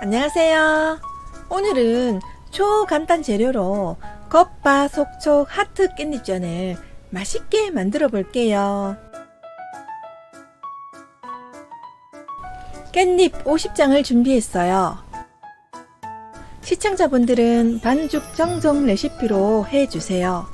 안녕하세요. 오늘은 초간단 재료로 겉바 속촉 하트 깻잎전을 맛있게 만들어 볼게요. 깻잎 50장을 준비했어요. 시청자분들은 반죽 정성 레시피로 해주세요.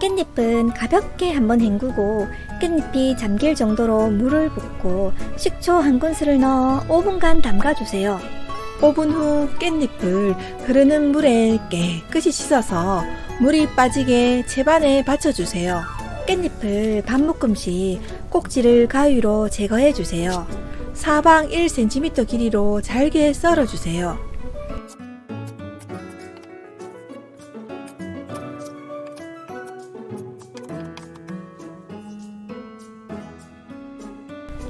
깻잎은 가볍게 한번 헹구고 깻잎이 잠길 정도로 물을 붓고 식초 한 큰술을 넣어 5분간 담가주세요. 5분 후 깻잎을 흐르는 물에 깨끗이 씻어서 물이 빠지게 채반에 받쳐주세요. 깻잎을 반 묶음씩 꼭지를 가위로 제거해주세요. 사방 1cm 길이로 잘게 썰어주세요.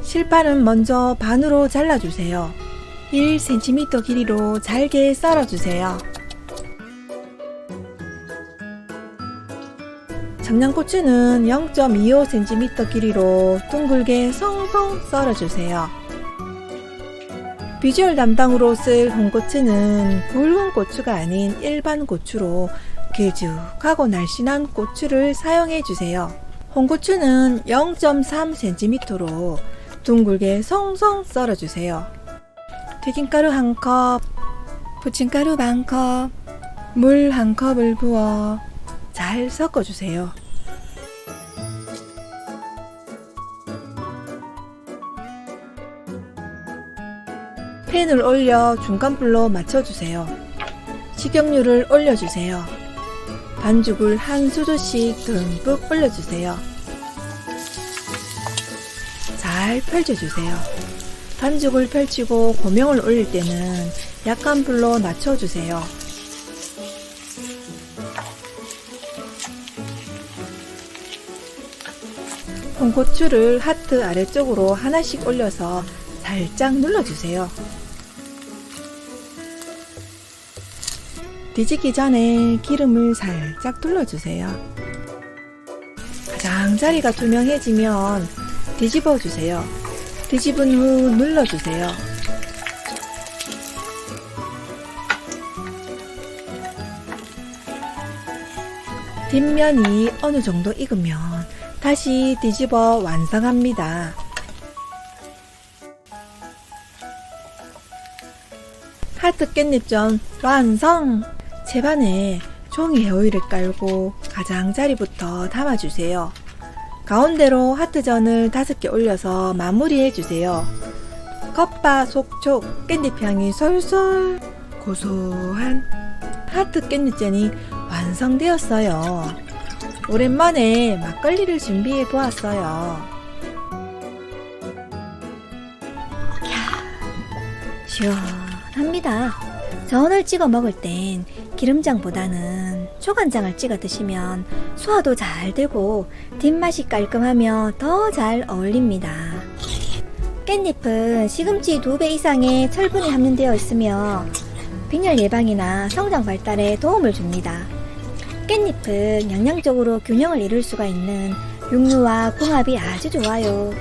실파는 먼저 반으로 잘라주세요. 1cm 길이로 잘게 썰어주세요. 청양고추는 0.25cm 길이로 둥글게 송송 썰어주세요. 비주얼 담당으로 쓸 홍고추는 붉은 고추가 아닌 일반 고추로 길쭉하고 날씬한 고추를 사용해 주세요. 홍고추는 0.3cm로 둥글게 송송 썰어주세요. 튀김가루 한 컵, 부침가루 반 컵, 물 한 컵을 부어 잘 섞어주세요. 팬을 올려 중간불로 맞춰주세요. 식용유를 올려주세요. 반죽을 한 수저씩 듬뿍 올려주세요. 잘 펼쳐주세요. 반죽을 펼치고 고명을 올릴 때는 약한 불로 낮춰주세요. 홍고추를 하트 아래쪽으로 하나씩 올려서 살짝 눌러주세요. 뒤집기 전에 기름을 살짝 둘러주세요. 가장자리가 투명해지면 뒤집어 주세요. 뒤집은 후 눌러주세요. 뒷면이 어느 정도 익으면 다시 뒤집어 완성합니다. 하트 깻잎전 완성! 채반에 종이 헤어일을 깔고 가장자리부터 담아주세요. 가운데로 하트전을 다섯 개 올려서 마무리해주세요. 겉바 속촉 깻잎 향이 솔솔 고소한 하트 깻잎전이 완성되었어요. 오랜만에 막걸리를 준비해 보았어요. 시원합니다. 전을 찍어 먹을 땐 기름장보다는 초간장을 찍어 드시면 소화도 잘 되고 뒷맛이 깔끔하며 더 잘 어울립니다. 깻잎은 시금치 2배 이상의 철분이 함유되어 있으며 빈혈 예방이나 성장 발달에 도움을 줍니다. 깻잎은 영양적으로 균형을 이룰 수가 있는 육류와 궁합이 아주 좋아요.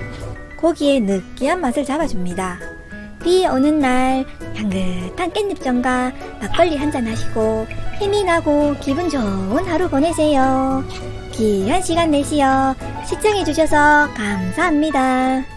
고기의 느끼한 맛을 잡아줍니다. 비 오는 날 향긋한 깻잎전과 막걸리 한잔 하시고 힘이 나고 기분 좋은 하루 보내세요. 귀한 시간 내시어 시청해주셔서 감사합니다.